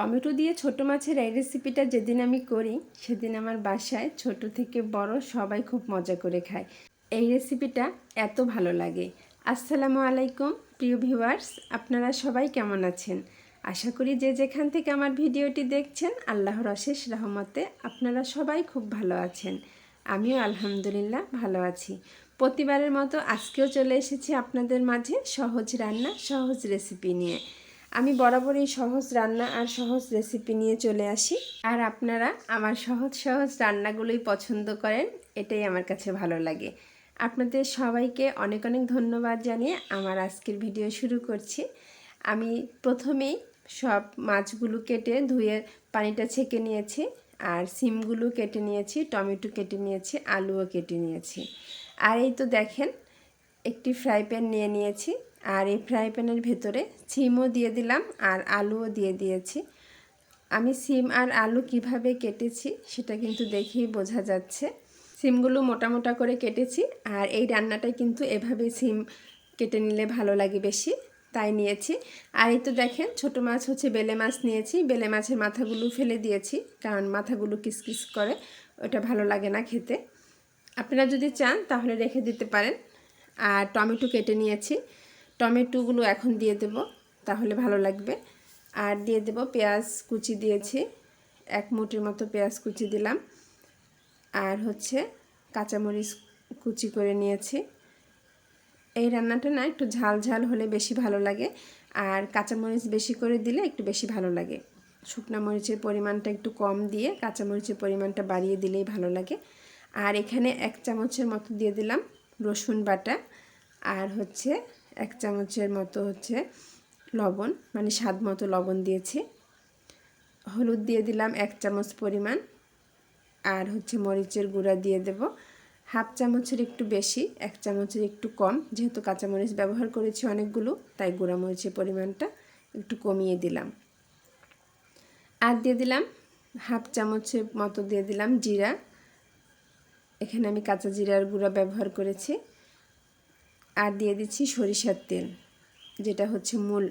Tomato দিয়ে ছোট মাছের এই রেসিপিটা যেদিন আমি করি, সেদিন আমার বাসায় ছোট থেকে বড় সবাই খুব মজা করে খায়। এই রেসিপিটা এত ভালো লাগে। আসসালামু আলাইকুম, প্রিয় ভিউয়ার্স আপনারা সবাই কেমন আছেন? আশা করি যে যেখান থেকে আমার ভিডিওটি দেখছেন, আল্লাহর অশেষ রহমতে আপনারা সবাই খুব ভালো আছেন। আমিও আলহামদুলিল্লাহ ভালো আছি। প্রতিবারের মতো আজকেও চলে এসেছি আপনাদের মাঝে সহজ রান্না, সহজ রেসিপি নিয়ে। আমি বরাবরই সহজ রান্না আর সহজ রেসিপি নিয়ে চলে আসি। আর আপনারা আমার সহজ সহজ রান্নাগুলোই পছন্দ করেন, এটাই আমার কাছে ভালো লাগে। আপনাদের সবাইকে অনেক অনেক ধন্যবাদ জানিয়ে আমার আজকের ভিডিও শুরু করছি। আমি প্রথমেই সব মাছগুলো কেটে ধুয়ে পানিটা ছেঁকে নিয়েছি, আর সিমগুলো কেটে নিয়েছি, টমেটো কেটে নিয়েছি, আলুও কেটে নিয়েছি। আর এই তো দেখেন একটি ফ্রাই প্যান নিয়ে নিয়েছি। আর এই ফ্রাই প্যানের ভেতরে সিমও দিয়ে দিলাম আর আলুও দিয়ে দিয়েছি। আমি সিম আর আলু কীভাবে কেটেছি সেটা কিন্তু দেখেই বোঝা যাচ্ছে। সিমগুলো মোটা মোটা করে কেটেছি আর এই রান্নাটা কিন্তু এভাবে সিম কেটে নিলে ভালো লাগে বেশি, তাই নিয়েছি। আর এই তো দেখেন, ছোট মাছ হচ্ছে বেলে মাছ নিয়েছি, বেলে মাছের মাথাগুলো ফেলে দিয়েছি কারণ মাথাগুলো কিসকিস করে, ওটা ভালো লাগে না খেতে। আপনারা যদি চান তাহলে রেখে দিতে পারেন। আর টমেটো কেটে নিয়েছি। টমেটোগুলো এখন দিয়ে দেব, তাহলে ভালো লাগবে। আর দিয়ে দেব পেঁয়াজ কুচি দিয়েছি, এক মুটির মতো পেঁয়াজ কুচি দিলাম। আর হচ্ছে কাঁচামরিচ কুচি করে নিয়েছি। এই রান্নাটা না একটু ঝাল ঝাল হলে বেশি ভালো লাগে, আর কাঁচামরিচ বেশি করে দিলে একটু বেশি ভালো লাগে। শুকনো মরিচের পরিমাণটা একটু কম দিয়ে কাঁচামরিচের পরিমাণটা বাড়িয়ে দিলেই ভালো লাগে। আর এখানে এক চামচের মতো দিয়ে দিলাম রসুন বাটা আর হচ্ছে এক চামচের মতো হচ্ছে লবণ মানে স্বাদ মতো লবণ দিয়েছি। হলুদ দিয়ে দিলাম এক চামচ পরিমাণ আর হচ্ছে মরিচের গুঁড়া দিয়ে দেব। হাফ চামচের একটু বেশি, এক চামচের একটু কম। যেহেতু কাঁচামরিচ ব্যবহার করেছি অনেকগুলো, তাই গুঁড়া মরিচের পরিমাণটা একটু কমিয়ে দিলাম। আর দিয়ে দিলাম হাফ চামচের মতো দিয়ে দিলাম জিরা এখানে আমি কাঁচা জিরার গুঁড়া ব্যবহার করেছি। আর দিয়ে দিচ্ছি সরিষার তেল, যেটা হচ্ছে মূল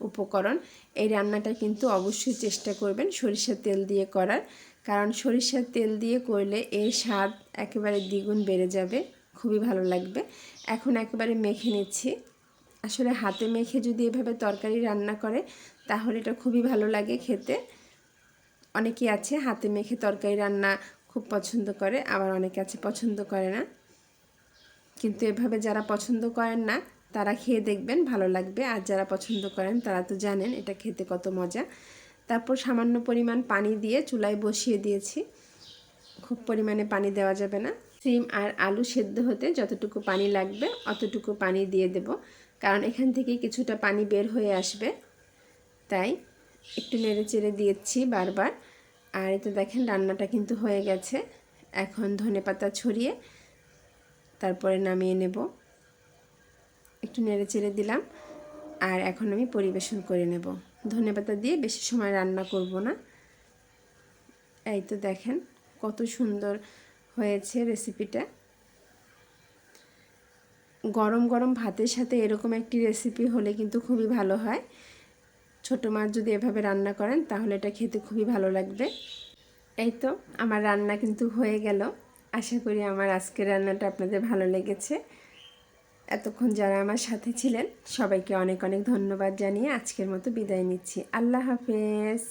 উপকরণ। এই রান্নাটা কিন্তু অবশ্যই চেষ্টা করবেন সরিষার তেল দিয়ে করার, কারণ সরিষার তেল দিয়ে করলে এর স্বাদ একেবারে দ্বিগুণ বেড়ে যাবে, খুবই ভালো লাগবে। এখন একেবারে মেখে নিচ্ছি। আসলে হাতে মেখে যদি এভাবে তরকারি রান্না করে, তাহলে এটা খুবই ভালো লাগে খেতে। অনেকেই আছে হাতে মেখে তরকারি রান্না খুব পছন্দ করে, আবার অনেকে আছে পছন্দ করে না। কিন্তু এভাবে যারা পছন্দ করেন না, তারা খেয়ে দেখবেন ভালো লাগবে। আর যারা পছন্দ করেন, তারা তো জানেন এটা খেতে কত মজা। তারপর সামান্য পরিমাণ পানি দিয়ে চুলায় বসিয়ে দিয়েছি। খুব পরিমাণে পানি দেওয়া যাবে না। সিম আর আলু সেদ্ধ হতে যতটুকু পানি লাগবে, অতটুকু পানি দিয়ে দেব। কারণ এখান থেকে কিছুটা পানি বের হয়ে আসবে। তাই একটু নেড়ে চেড়ে দিয়েছি বারবার। আর এতে দেখেন, রান্নাটা কিন্তু হয়ে গেছে। এখন ধনে পাতা ছড়িয়ে তারপরে নামিয়ে নেব। একটু নেড়ে চেড়ে দিলাম। আর এখন আমি পরিবেশন করে নেব। ধনেপাতা দিয়ে বেশি সময় রান্না করব না। এই তো দেখেন, কত সুন্দর হয়েছে রেসিপিটা গরম গরম ভাতের সাথে এরকম একটি রেসিপি হলে কিন্তু খুবই ভালো হয়। ছোটো মাছ যদি এভাবে রান্না করেন, তাহলে এটা খেতে খুবই ভালো লাগবে। এই তো, আমার রান্না কিন্তু হয়ে গেল। আশা করি আমার আজকের রান্নাটা আপনাদের ভালো লেগেছে। এতক্ষণ যারা আমার সাথে ছিলেন, সবাইকে অনেক অনেক ধন্যবাদ জানিয়ে আজকের মতো বিদায় নিচ্ছি। আল্লাহ হাফেজ।